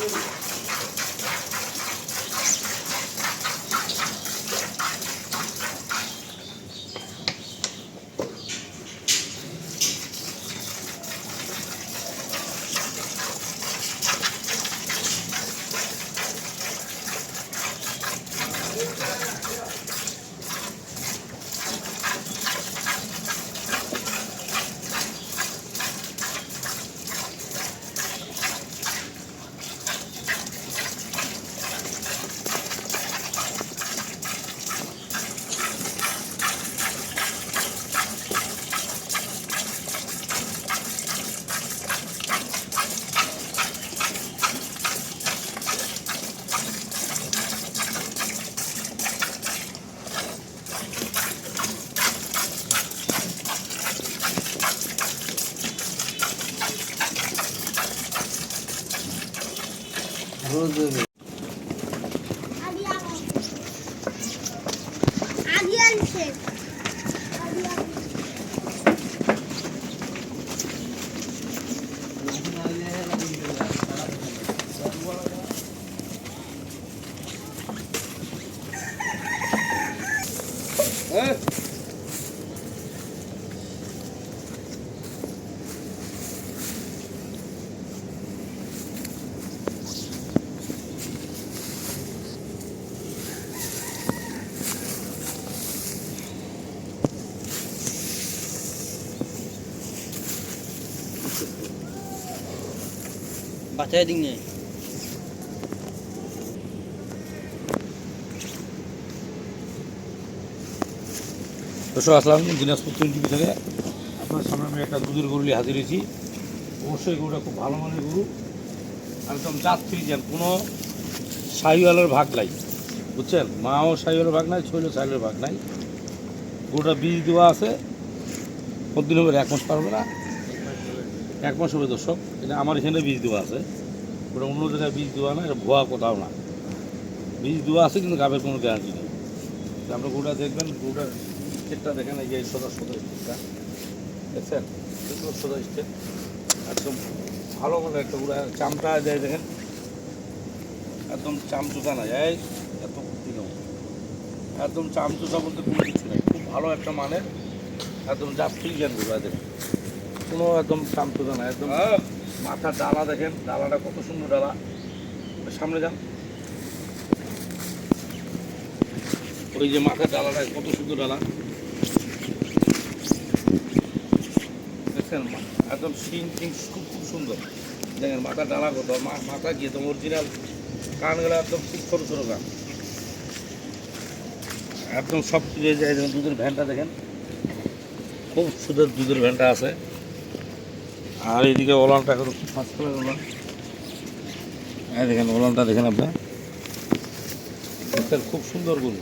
Hallelujah. Розовий. বাচ্চায় দিক নেই দর্শক, আসলাম দিনাজপুর টিভি থেকে। আপনার সামনে আমি একটা দুধের গরু নিয়ে হাজির হয়েছি। অবশ্যই গরুটা খুব ভালো মানের গরু। একদম জাত ফ্রিজেন কোনো সাইওয়ালের ভাগ নাই। বুঝছেন? মাও সাইওয়ালের ভাগ নাই ছেলেও সাইওয়ালের ভাগ নাই। গরুটা বীজ দেওয়া আছে। কতদিন হবে এক মাস পারবে না। এক মাস হবে দর্শক, এটা আমার এখানে বীজ দেওয়া আছে। ওটা অন্য জায়গায় বীজ দেওয়া না, এটা ভুয়া কোথাও না। বীজ দেওয়া আছে, কিন্তু গাবের কোনো গ্যারান্টি নেই। আপনার গরুটা দেখবেন গরুটার স্টেটটা দেখেন, এই যে সোজা সোজা স্টেটটা। দেখছেন? সোজা স্টেট। একদম ভালো মানে একটা আর চামটা যায় দেখেন। একদম চামচুচা না যায় এত বুদ্ধি নেই। একদম চামচুচা বলতে কোনো কিছু নেই। খুব ভালো একটা মানের, একদম যাত্রী জ্ঞান গরু আছে কোনো একদম শান্ত না একদম মাথার ডালা দেখেন ডালাটা কত সুন্দর ডালা। সামনে যান। ওই যে মাথার ডালাটা কত সুন্দর ডালা। দেখছেন একদম সিং টিং খুব খুব সুন্দর। দেখেন মাথার ডালা কত মাথা কি একদম অরিজিনাল কানগুলো একদম খুব ছোটো ছোটো কান। একদম সব দুধের ভ্যানটা দেখেন। খুব সুন্দর দুধের ভ্যানটা আছে। আর এইদিকে ওলানটা এখন ফার্স্ট ক্লাস ওলান এই দেখেন, ওলানটা দেখেন আপনার খুব সুন্দর গরু।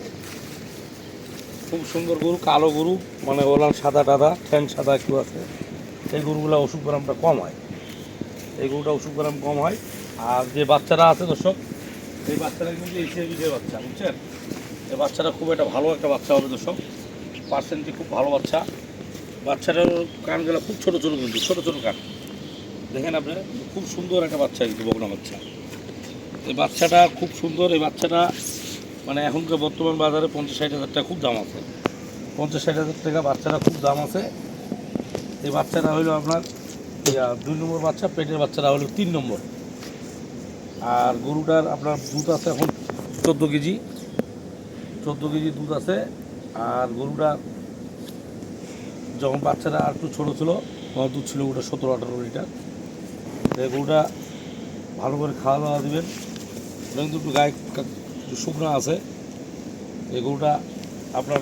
খুব সুন্দর গরু, কালো গরু মানে ওলান সাদা টাদা, ঠ্যাং সাদা একটু আছে। এই গরুগুলো ওষুধ গ্রামটা কম হয়। এই গরুটা ওষুধ গ্রাম কম হয়। আর যে বাচ্চারা আছে, দর্শক, এই বাচ্চারা কিন্তু এসে বিজয় বাচ্চা, বুঝছেন? এই বাচ্চাটা খুব একটা ভালো একটা বাচ্চা হবে, দর্শক। পার্সেন্টটি খুব ভালো বাচ্চা। বাচ্চাটার কানগুলো খুব ছোটো ছোটো কিন্তু, ছোটো ছোটো কান। দেখেন আপনি খুব সুন্দর একটা বাচ্চা কিন্তু বকনা বাচ্চা। এই বাচ্চাটা খুব সুন্দর, এই বাচ্চাটা মানে এখনকার বর্তমান বাজারে পঞ্চাশ ষাট হাজার টাকা খুব দাম আছে। পঞ্চাশ ষাট হাজার টাকা বাচ্চাটা খুব দাম আছে। এই বাচ্চাটা হলো আপনার দুই নম্বর বাচ্চা, পেটের বাচ্চাটা হলো তিন নম্বর। আর গরুটার আপনার দুধ আছে এখন চোদ্দ কেজি। চোদ্দ কেজি দুধ আছে। আর গরুটা যখন বাচ্চাটা আর একটু ছোটো ছিল, তখন দুধ ছিল ওটা সতেরো, আঠারো লিটার। গরুটা ভালো করে খাওয়া দাওয়া দেবেন। কিন্তু একটু গায়ে শুকনো আছে। এই গরুটা আপনার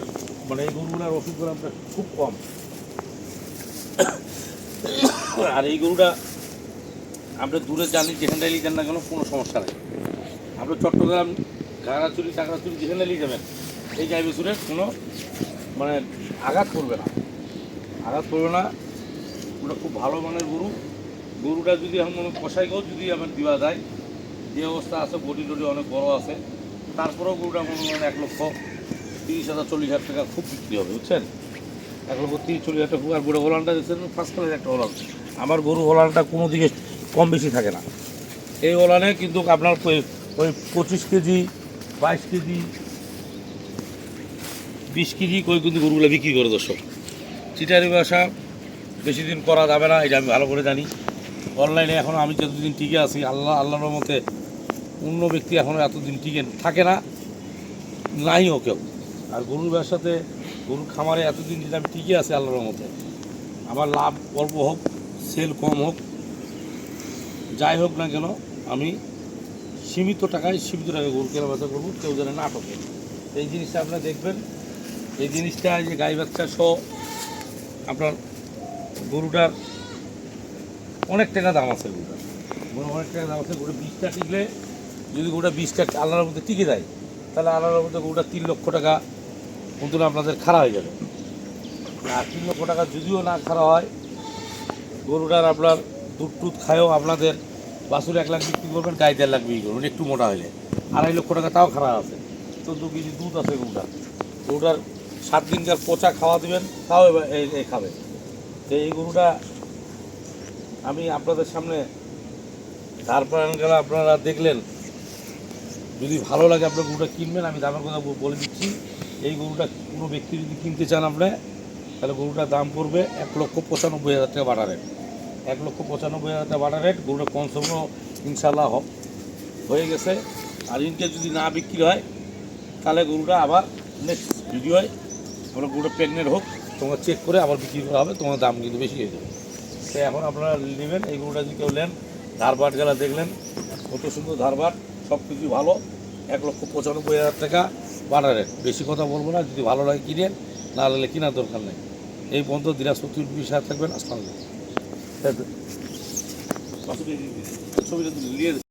মানে এই গরুগুলার ওষুধ করে আপনার খুব কম। আর এই গরুটা আপনি দূরে জানি যেখানটায় নিয়ে যান না কেন, কোনো সমস্যা নেই। আপনি চট্টগ্রাম ঘাগড়াচুরি চাকরাচুরি যেখানে নিয়ে যাবেন, এই গাই বেসুরের কোনো মানে আঘাত করবে না। আঘাত করবে না। ওটা খুব ভালো মানের গরু। গরুটা যদি মনে কষাইকেও যদি আমার দেওয়া যায়, যে অবস্থা আছে, বডি টডি অনেক বড় আছে, তারপরেও গরুটা মনে করেন এক লক্ষ তিরিশ হাজার, চল্লিশ হাজার টাকা খুব বিক্রি হবে, বুঝছেন? এক লক্ষ তিরিশ, চল্লিশ হাজার টাকা। আর গরু হোলানটা দেখছেন ফার্স্ট ক্লাস একটা হলান। আমার গরু হোলানটা কোনো দিকে কম বেশি থাকে না। এই হলানে কিন্তু আপনার ওই ওই পঁচিশ কেজি, বাইশ কেজি, বিশ কেজি করে কিন্তু গরুগুলো বিক্রি করে দর্শক। চিটারি ব্যবসা বেশি দিন করা যাবে না এটা আমি ভালো করে জানি। অনলাইনে এখন আমি যতদিন টিকে আছি, আল্লাহ, আল্লাহর মতে অন্য ব্যক্তি এখনও এতদিন টিকে থাকে না, নাইও কেউ। আর গরুর ব্যবসাতে, গরুর খামারে এতদিন যদি আমি টিকে আছি আল্লাহর মতে আমার লাভ অল্প হোক, সেল কম হোক, যাই হোক না কেন, আমি সীমিত টাকায় সীমিত টাকায় গরু কেনা বেচা করব, কেউ যেন না ঠকে। এই জিনিসটা আপনারা দেখবেন, এই জিনিসটা যে গাই বাচ্চা সহ আপনার গরুটার অনেক টাকা দাম আছে গরুটার। গরু অনেক টাকা দাম আছে গরু বিষটা টিকলে যদি গরুটা বিষটা আল্লাহর মধ্যে টিকে যায়, তাহলে আল্লাহর মধ্যে গরুটা তিন লক্ষ টাকা মতন আপনাদের খারাপ হয়ে যাবে। আর তিন লক্ষ টাকা যদিও না খারাপ হয়, গরুটার আপনার দুধ টুধ খায়ও আপনাদের বাছুর এক লাখ বিক্রি করবেন গায়ে দেড় লাখ বিক্রি করবেন, একটু মোটা হলে আড়াই লক্ষ টাকা তাও খারাপ আছে। চোদ্দ কেজি দুধ আছে গরুটা গরুটার সাত দিনকার পচা খাওয়া দিবেন, তাও এই খাবে। তো এই গরুটা আমি আপনাদের সামনে তারপর গেলে, আপনারা দেখলেন। যদি ভালো লাগে আপনার গরুটা কিনবেন, আমি দামের কথা বলে দিচ্ছি। এই গরুটা কোনো ব্যক্তি যদি কিনতে চান আপনি, তাহলে গরুটার দাম পড়বে এক লক্ষ পঁচানব্বই হাজার টাকা বাটা রেট। এক লক্ষ পঁচানব্বই হাজার টাকা বাটা রেট, গরুটা কনসমও ইনশাল্লাহ হয়ে গেছে। আর ইনকে যদি না বিক্রি হয়, তাহলে গরুটা আবার নেক্সট ভিডিওয় আমরা গরুটা প্রেগনেন্ট হোক। তোমার চেক করে আবার বিক্রি করা হবে তোমার দাম কিন্তু বেশি হয়ে যাবে। তো এখন আপনারা নেবেন এই গরুটা যদি কেউ নেন ধারবাট গেলা দেখলেন কত সুন্দর ধারবাট সব কিছু ভালো এক লক্ষ পঁচানব্বই হাজার টাকা বাটা রেট। বেশি কথা বলব না যদি ভালো লাগে কিনেন না হলে কেনার দরকার নেই। এই পর্যন্ত দিনাজপুর বিশ হাজার থাকবেন আসসালাম ছবিটা নিয়ে